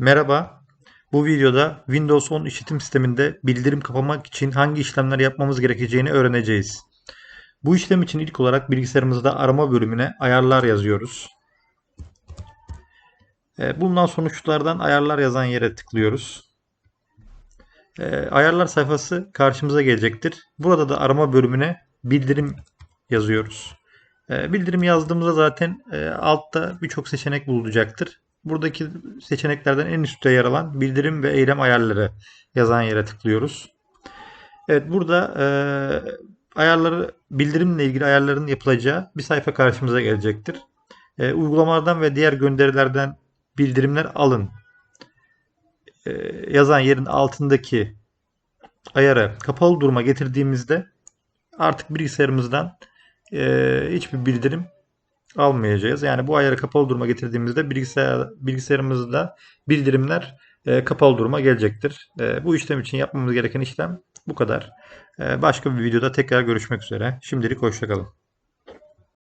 Merhaba. Bu videoda Windows 10 işletim sisteminde bildirim kapamak için hangi işlemler yapmamız gerekeceğini öğreneceğiz. Bu işlem için ilk olarak bilgisayarımızda arama bölümüne ayarlar yazıyoruz. E, Bulunan sonuçlardan ayarlar yazan yere tıklıyoruz. E, Ayarlar sayfası karşımıza gelecektir. Burada da arama bölümüne bildirim yazıyoruz. E, Bildirim yazdığımızda zaten altta birçok seçenek bulunacaktır. Buradaki seçeneklerden en üstte yer alan bildirim ve eylem ayarları yazan yere tıklıyoruz. Evet burada e, ayarları bildirimle ilgili ayarların yapılacağı bir sayfa karşımıza gelecektir. E, uygulamalardan ve diğer gönderilerden bildirimler alın e, yazan yerin altındaki ayarı kapalı duruma getirdiğimizde artık bilgisayarımızdan e, hiçbir bildirim almayacağız. Yani bu ayarı kapalı duruma getirdiğimizde bilgisayar bilgisayarımızda bildirimler e, kapalı duruma gelecektir. E, bu işlem için yapmamız gereken işlem bu kadar. E, başka bir videoda tekrar görüşmek üzere. Şimdilik hoşçakalın.